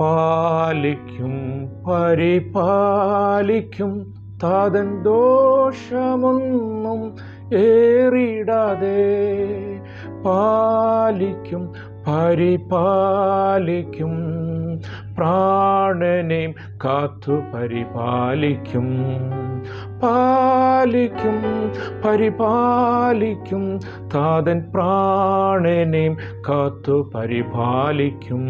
പാലിക്കും പരിപാലിക്കും താതൻ ദോഷമൊന്നും ഏറിടാതെ പാലിക്കും പരിപാലിക്കും. പ്രാണനെയും കാത്തു പരിപാലിക്കും. പാലിക്കും പരിപാലിക്കും. താതൻ പ്രാണനെയും കാത്തു പരിപാലിക്കും.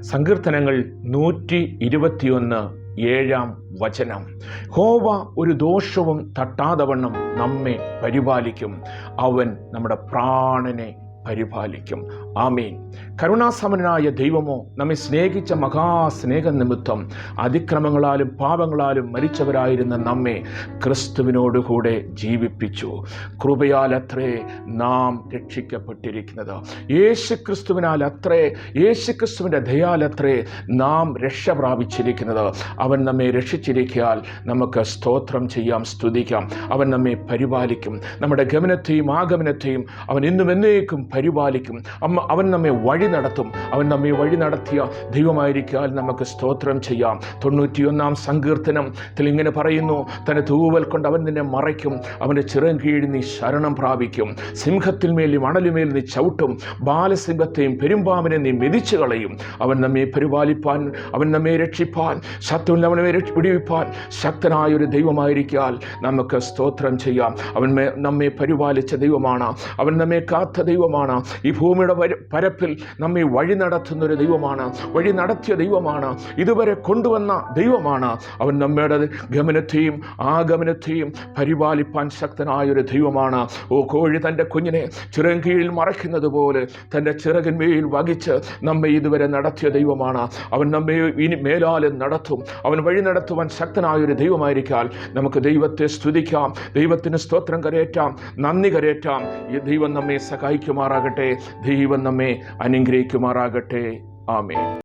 സങ്കീർത്തനങ്ങൾ നൂറ്റി ഇരുപത്തിയൊന്ന് ഏഴാം വചനം. ഹോവ ഒരു ദോഷവും തട്ടാതവണ്ണം നമ്മെ പരിപാലിക്കും. അവൻ നമ്മുടെ പ്രാണനെ പരിപാലിക്കും. ആമീൻ. കരുണാസമനായ ദൈവമോ നമ്മെ സ്നേഹിച്ച മഹാസ്നേഹ നിമിത്തം അതിക്രമങ്ങളാലും പാപങ്ങളാലും മരിച്ചവരായിരുന്ന നമ്മെ ക്രിസ്തുവിനോടുകൂടെ ജീവിപ്പിച്ചു. കൃപയാൽ അത്രേ നാം രക്ഷിക്കപ്പെട്ടിരിക്കുന്നത്. യേശു ക്രിസ്തുവിനാൽ അത്രേ യേശു ക്രിസ്തുവിന്റെ ദയാൽ അത്രേ നാം രക്ഷ പ്രാപിച്ചിരിക്കുന്നത്. അവൻ നമ്മെ രക്ഷിച്ചിരിക്കാൻ നമുക്ക് സ്തോത്രം ചെയ്യാം സ്തുതിക്കാം. അവൻ നമ്മെ പരിപാലിക്കും. നമ്മുടെ ഗമനത്തെയും ആഗമനത്തെയും അവൻ ഇന്നും എന്നേക്കും പരിപാലിക്കും. അമ്മ അവൻ നമ്മെ വഴി നടത്തും. അവൻ നമ്മെ വഴി നടത്തിയ ദൈവമായിരിക്കാൻ നമുക്ക് സ്തോത്രം ചെയ്യാം. തൊണ്ണൂറ്റിയൊന്നാം സങ്കീർത്തനത്തിൽ ഇങ്ങനെ പറയുന്നു തന്നെ തൂവൽ കൊണ്ട് അവൻ നിന്നെ മറയ്ക്കും. അവന്റെ ചിറം കീഴിൽ നീ ശരണം പ്രാപിക്കും. സിംഹത്തിൽ മേലും അണലുമേൽ നീ ചവിട്ടും. ബാലസിംഹത്തെയും പെരുമ്പാമ്പിനെ നീ മെതിച്ചു കളയും. അവൻ നമ്മെ പരിപാലിപ്പാൻ അവൻ നമ്മെ രക്ഷിപ്പാൻ ശത്രുവിൽ അവനെ വിടുവിപ്പാൻ ശക്തനായ ഒരു ദൈവമായിരിക്കാൽ നമുക്ക് സ്തോത്രം ചെയ്യാം. അവൻ നമ്മെ പരിപാലിച്ച ദൈവമാണ്. അവൻ നമ്മെ കാത്ത ദൈവമാണ്. ഈ ഭൂമിയുടെ പരപ്പിൽ നമ്മെ വഴി നടത്തുന്ന ഒരു ദൈവമാണ്. വഴി നടത്തിയ ദൈവമാണ്. ഇതുവരെ കൊണ്ടുവന്ന ദൈവമാണ്. അവൻ നമ്മുടെ ഗമനത്തെയും ആഗമനത്തെയും പരിപാലിപ്പാൻ ശക്തനായ ഒരു ദൈവമാണ്. ഓ കോഴി തന്റെ കുഞ്ഞിനെ ചിറം കീഴിൽ മറയ്ക്കുന്നത് പോലെ തന്റെ ചിറകിന്മേൽ വഹിച്ച് നമ്മെ ഇതുവരെ നടത്തിയ ദൈവമാണ്. അവൻ നമ്മെ ഇനി മേലാലും നടത്തും. അവൻ വഴി നടത്തുവാൻ ശക്തനായ ഒരു ദൈവമായിരിക്കാൽ നമുക്ക് ദൈവത്തെ സ്തുതിക്കാം. ദൈവത്തിന് സ്തോത്രം കരയേറ്റാം. നന്ദി കരയേറ്റാം. ഈ ദൈവം നമ്മെ സഹായിക്കുമാറാകട്ടെ ദൈവം നമ്മെ അനുഗ്രഹിക്കുമാറാകട്ടെ. ആമേ